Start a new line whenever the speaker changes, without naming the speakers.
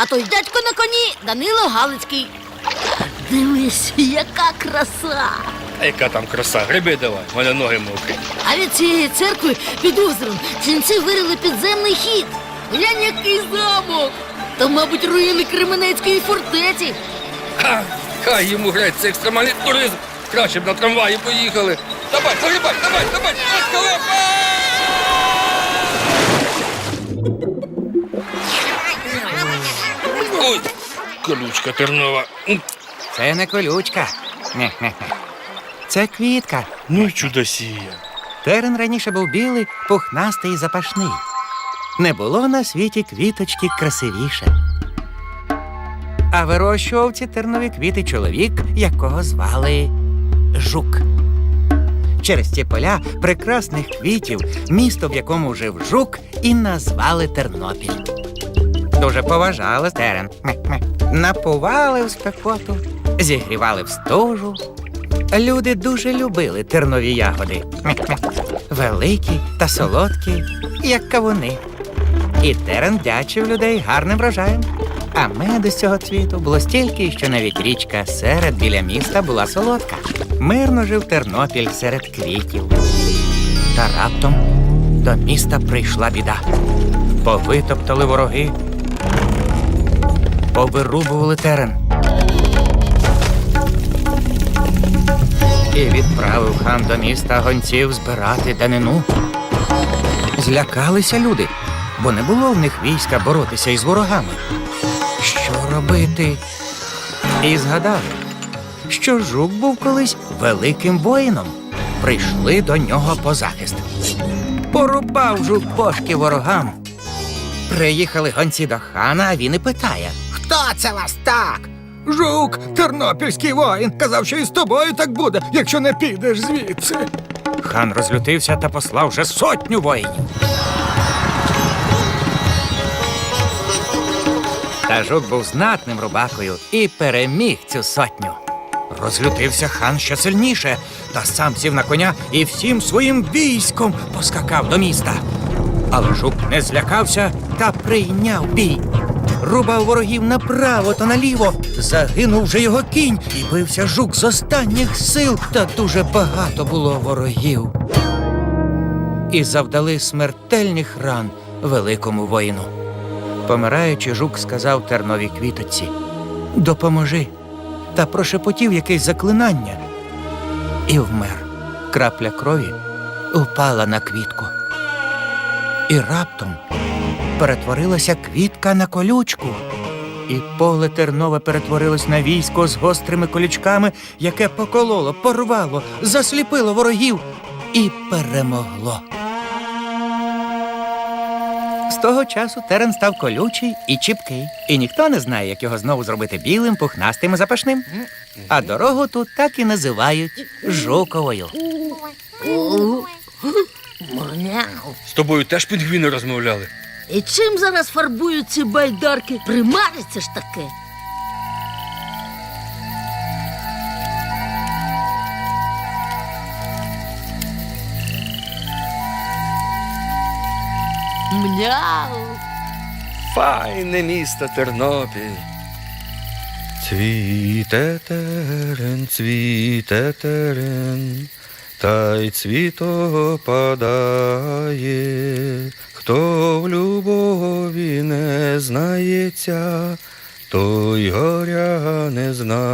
А той дядько на коні Данило Галицький. Дивись, яка краса!
А яка там краса, гриби давай, в мене ноги мокрі.
А від цієї церкви під озером ченці вирили підземний хід. Глянь, який замок! То, мабуть, руїни Кременецької фортеці.
Ха, хай йому грець, це екстремальний туризм. Краще б на трамваї поїхали. Давай, загрібай, давай, давай, скалепа! Ой, колючка тернова.
Це не колючка. Це квітка.
Ну й чудосія.
Терен раніше був білий, пухнастий і запашний. Не було на світі квіточки красивіше. А вирощував ці тернові квіти чоловік, якого звали Жук. Через ці поля прекрасних квітів, місто, в якому жив жук, і назвали Тернопіль. Дуже поважали терен. Напували в спекоту, зігрівали в стужу. Люди дуже любили тернові ягоди. Великі та солодкі, як кавуни. І терен дячив людей гарним врожаєм. А меду з цього цвіту було стільки, що навіть річка серед біля міста була солодка. Мирно жив Тернопіль серед квітів. Та раптом до міста прийшла біда. Повитоптали вороги, повирубували терен. І відправив хан до міста гонців збирати данину. Злякалися люди, бо не було в них війська боротися із ворогами. Що робити? І згадали, що жук був колись великим воїном. Прийшли до нього по захист. Порубав жук бошки ворогам. Приїхали гонці до хана, а він і питає: Хто це вас так?
Жук, тернопільський воїн, казав, що і з тобою так буде, якщо не підеш звідси.
Хан розлютився та послав вже сотню воїнів. Та жук був знатним рубакою і переміг цю сотню. Розлютився хан ще сильніше, та сам сів на коня і всім своїм військом поскакав до міста. Але жук не злякався та прийняв бій. Рубав ворогів направо та наліво. Загинув вже його кінь і бився жук з останніх сил, та дуже багато було ворогів. І завдали смертельних ран великому воїну. Помираючи, жук сказав терновій квіточці Допоможи. Та прошепотів якесь заклинання. І вмер. Крапля крові упала на квітку. І раптом перетворилася квітка на колючку. І поле тернове перетворилось на військо з гострими колючками, яке покололо, порвало, засліпило ворогів і перемогло. З того часу терен став колючий і чіпкий, і ніхто не знає, як його знову зробити білим, пухнастим і запашним. А дорогу тут так і називають жуковою.
Мурняв.
З тобою теж пінгвіни розмовляли.
І чим зараз фарбують ці байдарки? Примариться ж таке. Мняу.
Файне місто Тернопіль. Цвіте терен, цвіте терен, та й цвіто падає. Хто в любові не знається, той горя не знає.